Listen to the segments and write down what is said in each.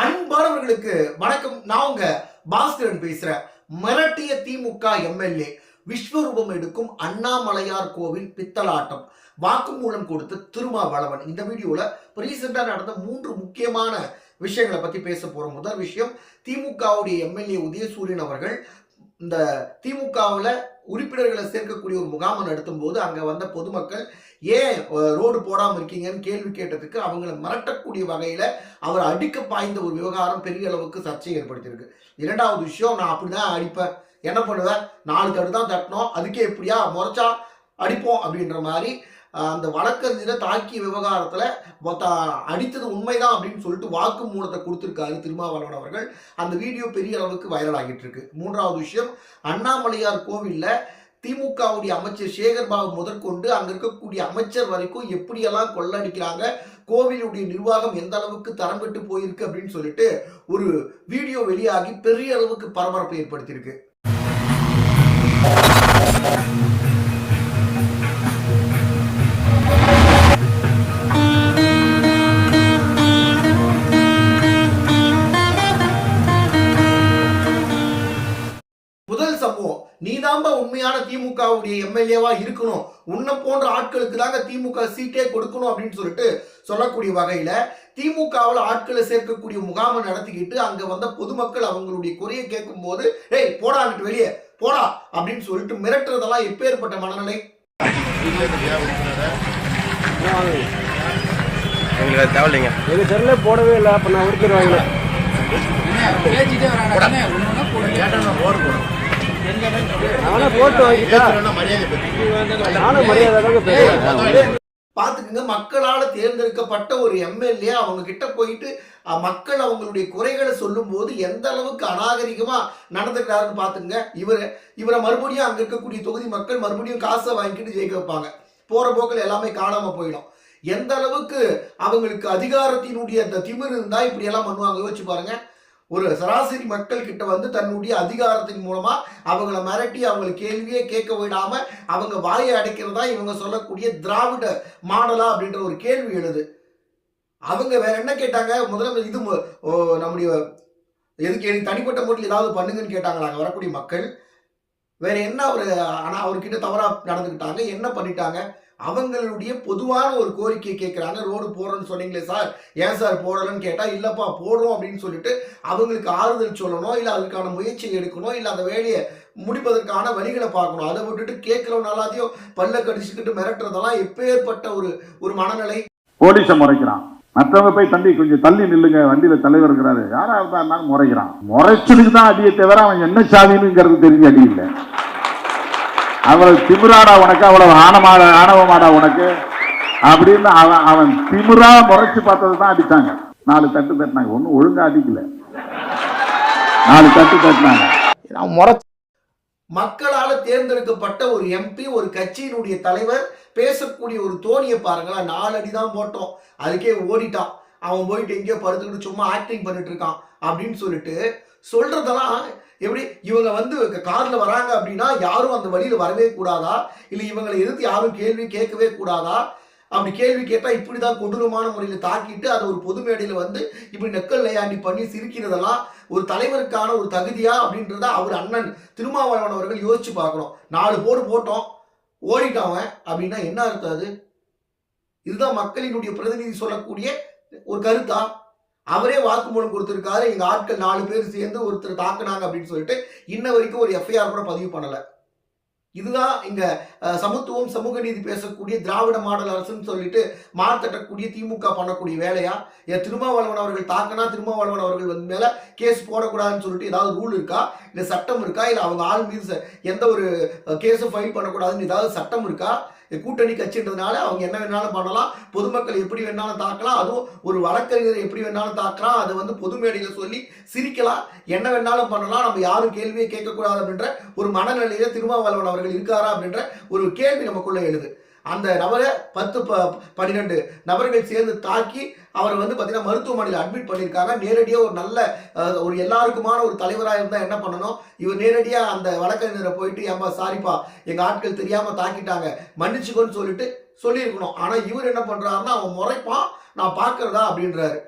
அன்பானவர்களுக்கு வணக்கம். நான் உங்க பாஸ்கரன் பேசுறேன். மிரட்டிய திமுக எம்எல்ஏ விஸ்வரூபம் எடுக்கும் அண்ணாமலையார் கோவில் பித்தலாட்டம். வாக்குமூலம் கொடுத்த திருமாவளவன். இந்த வீடியோல ரீசெண்டா நடந்த மூன்று முக்கியமான விஷயங்களை பத்தி பேச போறோம். முதல் விஷயம் திமுகவுடைய எம்எல்ஏ உதயசூரியன் அவர்கள் இந்த திமுகவில் உறுப்பினர்களை சேர்க்கக்கூடிய ஒரு முகாமை நடத்தும் போது அங்க வந்த பொதுமக்கள் ஏன் ரோடு போடாமல் இருக்கீங்கன்னு கேள்வி கேட்டதுக்கு அவங்களை மிரட்டக்கூடிய வகையில் அவர் அடிக்க பாய்ந்த ஒரு விவகாரம் பெரிய அளவுக்கு சர்ச்சை ஏற்படுத்தியிருக்கு. இரண்டாவது விஷயம் நான் அப்படிதான் அடிப்பேன். என்ன பண்ணுவேன்? நாலு தடு தான் தட்டணும். அதுக்கே எப்படியா? முறைச்சா அடிப்போம் அப்படின்ற மாதிரி அந்த வழக்கறிஞரை தாக்கிய விவகாரத்தில் மொத்த அடித்தது உண்மைதான் அப்படின்னு சொல்லிட்டு வாக்கு மூலத்தை கொடுத்துருக்காரு திருமாவளவன் அவர்கள். அந்த வீடியோ பெரிய அளவுக்கு வைரல் ஆகிட்டு இருக்கு. மூன்றாவது விஷயம் அண்ணாமலையார் கோவில்ல திமுகவுடைய அமைச்சர் சேகர் பாபு முதற்கொண்டு அங்க இருக்கக்கூடிய அமைச்சர் வரைக்கும் எப்படியெல்லாம் கொள்ளடிக்கிறாங்க கோவிலுடைய நிர்வாகம் எந்த அளவுக்கு தரம் விட்டு போயிருக்கு அப்படின்னு சொல்லிட்டு ஒரு வீடியோ வெளியாகி பெரிய அளவுக்கு பரபரப்பை ஏற்படுத்தியிருக்கு. திமுகவுடைய எம்எல்ஏவா இருக்கணும். உன்னை போன்ற ஆட்களுக்கு தாங்க திமுக சீட்டே கொடுக்கணும் அப்படின்னு சொல்லிட்டு சொல்லக்கூடிய வகையில திமுகவில் ஆட்களை சேர்க்கக்கூடிய முகாமை நடத்திக்கிட்டு அங்க வந்த பொதுமக்கள் அவங்களுடைய குறையை கேட்கும் போது டேய் போடான்ட்டு வெளியே போடா அப்படின்னு சொல்லிட்டு மிரட்டுறதெல்லாம் எப்பேற்பட்ட மனநிலை. எங்களுக்கு தேவையில்லைங்க. எங்க செல்ல போடவே இல்லை அப்ப நான் உடுத்திடுவாங்க பேசிட்டே வராங்க ஒண்ணு போடுங்க நானே போட்டு நானும் மரியாதை பேசுறேன் பார்த்துக்குங்க மக்களால் தேர்ந்தெடுக்கப்பட்ட ஒரு எம்எல்ஏ அவங்க கிட்ட போயிட்டு மக்கள் அவங்களுடைய குறைகளை சொல்லும்போது எந்த அளவுக்கு அநாகரிகமா நடந்துக்கிறாருன்னு பார்த்துங்க இவர் இவரை மறுபடியும் அங்க இருக்கக்கூடிய தொகுதி மக்கள் மறுபடியும் காசை வாங்கிட்டு ஜெயிக்க வைப்பாங்க. போற போக்கில் எல்லாமே காணாம போயிடும். எந்த அளவுக்கு அவங்களுக்கு அதிகாரத்தினுடைய அந்த திமிர் இருந்தா இப்படி எல்லாம் பண்ணுவாங்க யோசிச்சு பாருங்க. ஒரு சராசரி மக்கள் கிட்ட வந்து தன்னுடைய அதிகாரத்தின் மூலமா அவங்கள மிரட்டி அவங்களை கேள்வியே கேட்க விடாம அவங்க வாயை அடைக்கிறதா இவங்க சொல்லக்கூடிய திராவிட மாடலா அப்படின்ற ஒரு கேள்வி எழுது. அவங்க வேற என்ன கேட்டாங்க? முதல்ல இது ஓ, நம்முடைய எதுக்கு தனிப்பட்ட முறையில் ஏதாவது பண்ணுங்கன்னு கேட்டாங்களாங்க. வரக்கூடிய மக்கள் வேற என்ன அவர் ஆனா அவர்கிட்ட தவறா நடந்துக்கிட்டாங்க என்ன பண்ணிட்டாங்க? அவங்களுடைய பொதுவான ஒரு கோரிக்கை கேட்குறாங்க ரோடு போடுறோன்னு சொன்னீங்களே சார். ஏன் சார் போடலன்னு கேட்டால் இல்லைப்பா போடுறோம் அப்படின்னு சொல்லிட்டு அவங்களுக்கு ஆறுதல் சொல்லணும் இல்லை அதுக்கான முயற்சி எடுக்கணும் இல்லை அந்த வேலையை முடிப்பதற்கான வழிகளை பார்க்கணும். அதை விட்டுட்டு கேட்குறவங்க எல்லாத்தையும் பல்ல கடிச்சுக்கிட்டு மிரட்டுறதெல்லாம் எப்பேற்பட்ட ஒரு ஒரு மனநிலை. போலீஸை முறைக்கிறான். மற்றவங்க போய் தம்பி கொஞ்சம் தள்ளி நில்லுங்க வண்டியில தலைவர் இருக்கிறாரு. யாரா இருந்தாலும் முறைகிறான் முறைச்சதுக்கு தான் அடியை தவிர அவன் என்ன சாதினுங்கிறது தெரிஞ்சு அடி இல்லை. அவ்வளவு திமிராடா உனக்கு அவ்வளவு ஆணமாடா ஆணவமாடா உனக்கு. அப்படின்னு அவன் அவன் திமிரா முறைச்சு பார்த்தது தான் அடிச்சாங்க. நாலு தட்டு தட்டினாங்க. ஒன்றும் ஒழுங்கா அடிக்கல. நாலு தட்டு தட்டினாங்க. நான் முறை மக்களால் தேர்ந்தெடுக்கப்பட்ட ஒரு எம்பி ஒரு கட்சியினுடைய தலைவர் பேசக்கூடிய ஒரு தோணியை பாருங்களேன் நாலு அடி தான் போட்டோம். அதுக்கே ஓடிட்டான். அவன் போயிட்டு எங்கேயோ படுத்துக்கிட்டு சும்மா ஆக்டிங் பண்ணிட்டு இருக்கான் அப்படின்னு சொல்லிட்டு சொல்றதெல்லாம் எப்படி இவங்க வந்து காரில் வராங்க அப்படின்னா யாரும் அந்த வழியில் வரவே கூடாதா? இல்லை இவங்களை எதிர்த்து யாரும் கேள்வி கேட்கவே கூடாதா? அப்படி கேள்வி கேட்டால் இப்படி தான் கொடூரமான முறையில் தாக்கிட்டு அதை ஒரு பொது மேடையில் வந்து இப்படி நெக்கல் நையாண்டி பண்ணி சிரிக்கிறதெல்லாம் ஒரு தலைவருக்கான ஒரு தகுதியா அப்படின்றத அவர் அண்ணன் திருமாவளவன் அவர்கள் யோசிச்சு பார்க்கணும். நாலு போடு போட்டோம். ஓடிட்டான் அப்படின்னா என்ன அர்த்தம் அது? இதுதான் மக்களினுடைய பிரதிநிதி சொல்லக்கூடிய ஒரு கருத்தா? அவரே வாக்குமூலம் கொடுத்திருக்காரு. எங்க ஆட்கள் நாலு பேர் சேர்ந்து ஒருத்தர் தாக்குனாங்க அப்படின்னு சொல்லிட்டு இன்ன வரைக்கும் ஒரு எஃப்ஐஆர் கூட பதிவு பண்ணலை. இதுதான் இங்க சமத்துவம் சமூக நீதி பேசக்கூடிய திராவிட மாடல் அரசுன்னு சொல்லிட்டு மார்த்தட்டக்கூடிய திமுக பண்ணக்கூடிய வேலையா? என் திருமாவளவன் அவர்கள் தாக்கினா திருமாவளவன் அவர்கள் வந்து மேல கேஸ் போடக்கூடாதுன்னு சொல்லிட்டு ஏதாவது ரூல் இருக்கா? இல்லை சட்டம் இருக்கா? இல்லை அவங்க ஆள் மீது எந்த ஒரு கேஸும் ஃபைல் பண்ணக்கூடாதுன்னு ஏதாவது சட்டம் இருக்கா? கூட்டணி கட்சின்றதுனால அவங்க என்ன வேணாலும் பண்ணலாம். பொதுமக்கள் எப்படி வேணாலும் தாக்கலாம். அதுவும் ஒரு வழக்கறிஞரை எப்படி வேணாலும் தாக்கலாம். அதை வந்து பொது மேடையில் சொல்லி சிரிக்கலாம். என்ன வேணாலும் பண்ணலாம். நம்ம யாரும் கேள்வியே கேட்கக்கூடாது அப்படின்ற ஒரு மனநிலையில திருமாவளவன் அவர்கள் இருக்காரா அப்படின்ற ஒரு கேள்வி நமக்குள்ளே எழுது. அந்த நபரை பத்து ப பன்னிரெண்டு நபர்கள் சேர்ந்து தாக்கி அவரை வந்து பார்த்தீங்கன்னா மருத்துவமனையில் அட்மிட் பண்ணியிருக்காங்க. நேரடியாக ஒரு நல்ல ஒரு எல்லாருக்குமான ஒரு தலைவராக இருந்தால் என்ன பண்ணணும்? இவர் நேரடியாக அந்த வழக்கறிஞரை போயிட்டு ஏமா சாரிப்பா எங்கள் ஆட்கள் தெரியாமல் தாக்கிட்டாங்க மன்னிச்சுக்கோன்னு சொல்லிட்டு சொல்லியிருக்கணும். ஆனால் இவர் என்ன பண்ணுறாருன்னா அவன் முறைப்பான் நான் பார்க்குறதா அப்படின்றாரு.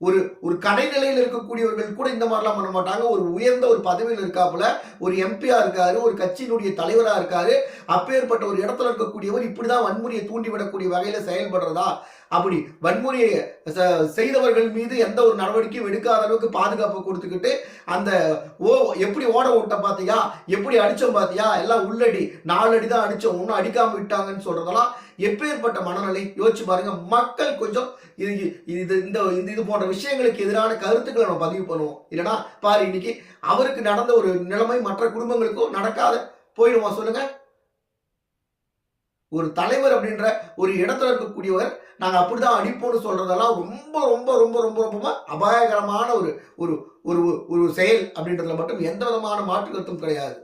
ஒரு ஒரு கடைநிலையில் இருக்கக்கூடியவர்கள் கூட இந்த மாதிரிலாம் பண்ண மாட்டாங்க. ஒரு உயர்ந்த ஒரு பதவியில் இருக்காப்புல ஒரு எம்பியா இருக்காரு ஒரு கட்சியினுடைய தலைவராக இருக்காரு அப்பேற்பட்ட ஒரு இடத்துல இருக்கக்கூடியவர் இப்படிதான் வன்முறையை தூண்டிவிடக்கூடிய வகையில் செயல்படுறதா? அப்படி வன்முறையை செய்தவர்கள் மீது எந்த ஒரு நடவடிக்கையும் எடுக்காத அளவுக்கு பாதுகாப்பு கொடுத்துக்கிட்டு அந்த ஓ எப்படி ஓட ஓட்ட பார்த்தியா எப்படி அடித்தோம் பார்த்தியா எல்லாம் உள்ளடி நாலு அடி தான் அடித்தோம் ஒன்றும் அடிக்காமல் விட்டாங்கன்னு சொல்றதெல்லாம் எப்பேற்பட்ட மனநிலை. யோசிச்சு பாருங்க மக்கள் கொஞ்சம் இது இது இந்த இந்த இது போன்ற விஷயங்களுக்கு எதிரான கருத்துக்களை நம்ம பதிவு பண்ணுவோம். இல்லைன்னா பாரு இன்னைக்கு அவருக்கு நடந்த ஒரு நிலைமை மற்ற குடும்பங்களுக்கும் நடக்காத போயிடுவோம் சொல்லுங்கள் ஒரு தலைவர் அப்படின்ற ஒரு இடத்துல இருக்கக்கூடியவர் நாங்க அப்படிதான் அடிப்போம்னு சொல்றதெல்லாம் ரொம்ப ரொம்ப ரொம்ப ரொம்ப ரொம்ப அபாயகரமான ஒரு ஒரு ஒரு ஒரு செயல் அப்படின்றதுல மட்டும் எந்த விதமான மாற்று கருத்தும் கிடையாது.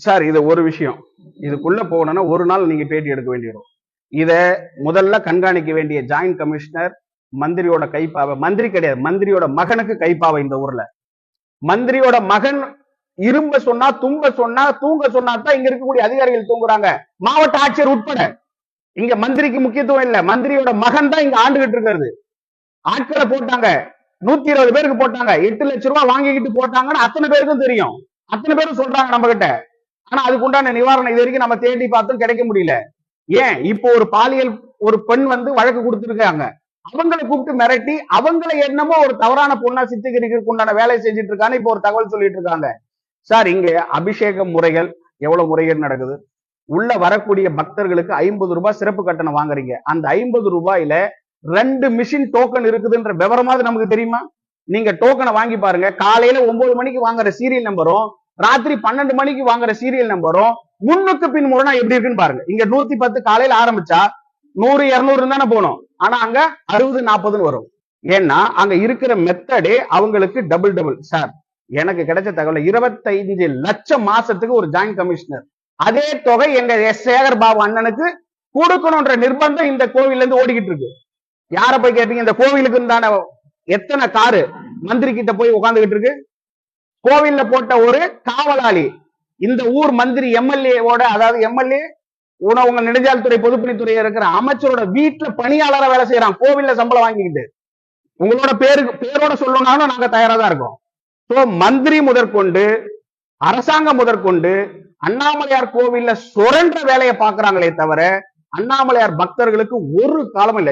சார் இது ஒரு விஷயம். இதுக்குள்ள போகணும்னா ஒரு நாள் நீங்க பேட்டி எடுக்க வேண்டியிடும் இதை முதல்ல கண்காணிக்க வேண்டிய ஜாயிண்ட் கமிஷனர் மந்திரியோட கைப்பாவை மந்திரி கிடையாது மந்திரியோட மகனுக்கு கைப்பாவை இந்த ஊர்ல. மந்திரியோட மகன் இரும்ப சொன்னா தும்ப சொன்னா தூங்க சொன்னா தான் இங்க இருக்கக்கூடிய அதிகாரிகள் தூங்குறாங்க. மாவட்ட ஆட்சியர் உட்பட. இங்க மந்திரிக்கு முக்கியத்துவம் இல்ல. மந்திரியோட மகன் தான் இங்க ஆண்டுகிட்டு இருக்கிறது. ஆட்களை போட்டாங்க. நூத்தி இருபது பேருக்கு போட்டாங்க. எட்டு லட்சம் ரூபாய் வாங்கிக்கிட்டு போட்டாங்கன்னு அத்தனை பேருக்கும் தெரியும். அத்தனை பேரும் சொல்றாங்க நம்ம கிட்ட ஆனா அதுக்கு உண்டான நிவாரணம் இது வரைக்கும் நம்ம தேடி பார்த்தும் கிடைக்க முடியல. ஏன்? இப்போ ஒரு பாலியல் ஒரு பெண் வந்து வழக்கு கொடுத்துருக்காங்க. அவங்களை கூப்பிட்டு மிரட்டி அவங்களை என்னமோ ஒரு தவறான பொண்ணா சித்தரிக்கிறதுக்கு உண்டான வேலையை செஞ்சுட்டு இருக்கான்னு இப்போ ஒரு தகவல் சொல்லிட்டு இருக்காங்க. சார் இங்க அபிஷேக முறைகள் எவ்வளவு முறைகள் நடக்குது? உள்ள வரக்கூடிய பக்தர்களுக்கு ஐம்பது ரூபாய் சிறப்பு கட்டணம் வாங்குறீங்க. அந்த ஐம்பது ரூபாயில ரெண்டு மிஷின் டோக்கன் இருக்குதுன்ற விவரமாவது நமக்கு தெரியுமா? நீங்க டோக்கனை வாங்கி பாருங்க. காலையில ஒன்பது மணிக்கு வாங்குற சீரியல் நம்பரும் ராத்திரி பன்னெண்டு மணிக்கு வாங்குற சீரியல் நம்பரும் முன்னுக்கு பின் முரணா எப்படி இருக்குன்னு பாருங்க. இங்க நூத்தி பத்து காலையில ஆரம்பிச்சா நூறு இருநூறு தானே போனோம் ஆனா அங்க அறுபது நாற்பதுன்னு வரும். ஏன்னா அங்க இருக்கிற மெத்தடே அவங்களுக்கு டபுள் டபுள் சார் எனக்கு கிடைச்ச தகவல் இருபத்தைந்து லட்சம் மாசத்துக்கு ஒரு ஜாயிண்ட் கமிஷனர் அதே தொகை எங்க எஸ் சேகர் பாபு அண்ணனுக்கு கொடுக்கணும்ன்ற நிர்பந்தம் இந்த கோவில்ல இருந்து ஓடிக்கிட்டு இருக்கு. யார போய் கேட்டீங்க இந்த கோவிலுக்கு இருந்தான எத்தனை காரு மந்திரி கிட்ட போய் உட்காந்துக்கிட்டு இருக்கு? கோவில்ல போட்ட ஒரு காவலாளி இந்த ஊர் மந்திரி எம்எல்ஏவோட அதாவது எம்எல்ஏ உணவு நெடுஞ்சாலைத்துறை பொதுப்பணித்துறை இருக்கிற அமைச்சரோட வீட்டுல பணியாளரா வேலை செய்யறான் கோவில்ல சம்பளம் வாங்கிக்கிட்டு. உங்களோட பேருக்கு பேரோட சொல்லணும்னாலும் நாங்க தயாரா தான் இருக்கோம். சோ மந்திரி முதற்கொண்டு அரசாங்கம் முதற்கொண்டு அண்ணாமலையார் கோவில்ல சுரண்ட வேலையை பாக்குறாங்களே தவிர அண்ணாமலையார் பக்தர்களுக்கு ஒரு காலம் இல்லை.